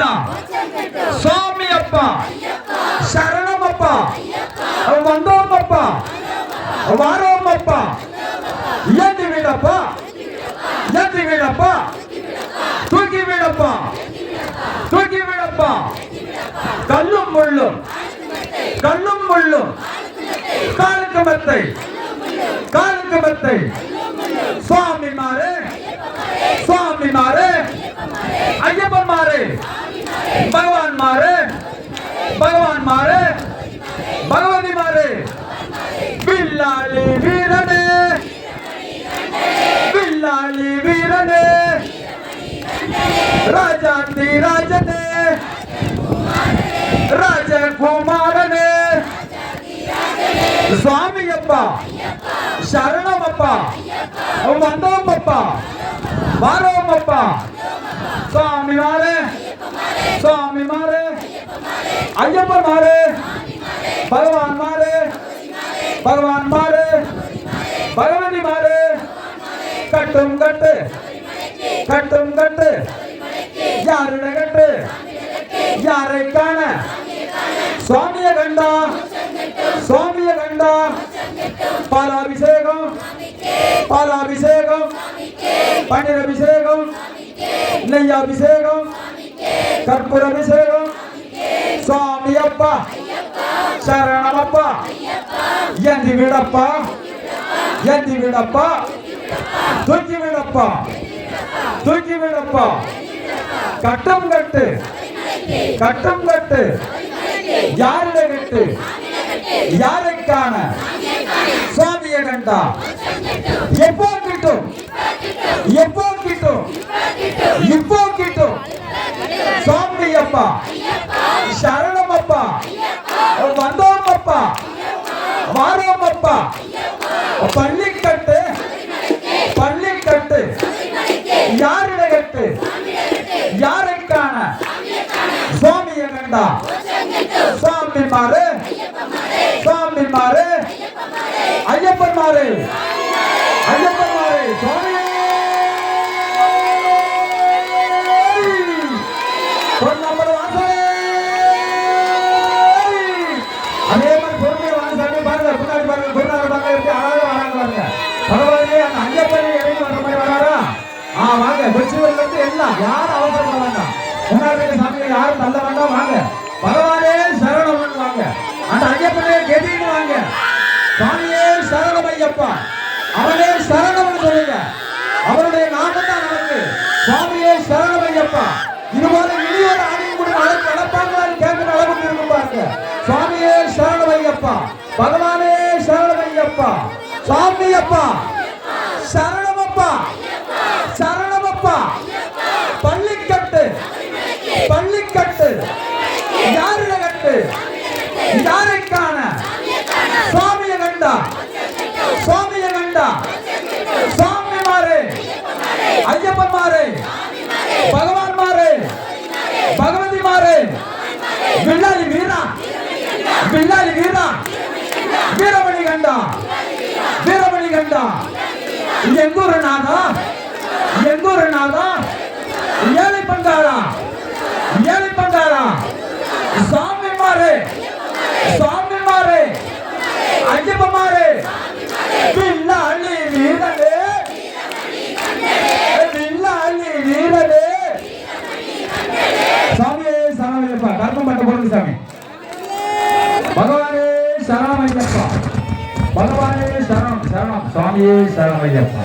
கண்டா சுவாமி அப்பா சரணம் அப்பா வந்தோம் அப்பா வாரோம் அப்பா ஏந்தி வீடப்பா ஏந்தி வீடப்பா தூக்கி வீடப்பா தூக்கி வீடப்பா கல்லும் முள்ளும். கல்லும் முள்ளும். காலுக்கு மெத்தை. காலுக்கு மெத்தை. சுவாமி மாறு சுவாமி மாறு ஐயப்பன் மாறு பகவான் மாறு பகவான் மாறு பகவதி மாறு. பில்லாளி வீரனே. பில்லாளி வீரனே. ராஜாந்தி ராஜனே. ராஜகுமாரனே. சுவாமி அப்பா சரணம் அப்பா வந்தோம் அப்பா வாரோம் அப்பா சுவாமி மாறு சுவாமி மாறு ஐயப்பன் மாறு பகவான் மாறு பகவான் மாறு பகவதி மாறு. கட்டும் கட்டு கட்டும் கட்டு யாருட கட்டு யாரை காண? சுவாமிய கண்டா சுவாமிய கண்டா. பாலாபிஷேகம் பாலாபிஷேகம் பன்னீர் அபிஷேகம் நெய் அபிஷேகம் கற்பூர அபிஷேகம் சுவாமி அப்பா சரணமப்பா எந்தி விடப்பா எந்தி விடப்பா தூக்கி விடப்பா தூக்கி விடப்பா கட்டம் கட்டு கட்டம் கட்டு யாரிட கட்டு யாருக்கான காண சுவாமியை கண்டா எப்போ கிட்டும் எப்போ கிட்டும் இப்போ கிட்டும் சுவாமி அப்பா சரணம் அப்பா வந்தோம் அப்பா வாரோம் அப்பா பள்ளிக்கட்டு. பள்ளிக்கட்டு. யாரிட கட்டு யாரை காண சுவாமியை கண்டா சுவாமி மாறு. சுவாமி மாறு. ஐயப்பன் மாறு. ஐயப்பன் மாறு. சுவாமி அவனே சரணம் சொல்லுங்க. அவருடைய நாமம் தான் நமக்கு சுவாமியே சரணம் ஐயப்பா. இது போல இனியொரு ஆணையம் கூட நடக்க நடப்பாங்களான்னு கேட்கிற அளவுக்கு இருக்கும் பாருங்க. சுவாமியே சரணம் ஐயப்பா. பகவானே சரணம் ஐயப்பா. சுவாமி அப்பா. சரணமப்பா சரணமப்பா பள்ளிக்கட்டு பள்ளிக்கட்டு யாரிட கட்டு யாரை காண சுவாமிய கண்டா சுவாமிய கண்டா சுவாமி மாறு ஐயப்பன் மாறு பகவான் மாறு பகவதி மாறு வில்லாளி வீரா பின்னாடி வீரா. வீரமணி கண்டா வீரமணி கண்டா எங்கூரு நாதா எங்கூரு நாதா ஏழை பண்டாரா ஏழை பண்டாரா சாமி மாறு சாமி மாறு ஐயப்ப மாறு பின்னாடி வீரனே. பின்னாடி வீரனே. சாமியே சாமி. கர்மம் பண்ண போடுங்க சாமி. பகவானே சரணமையப்பா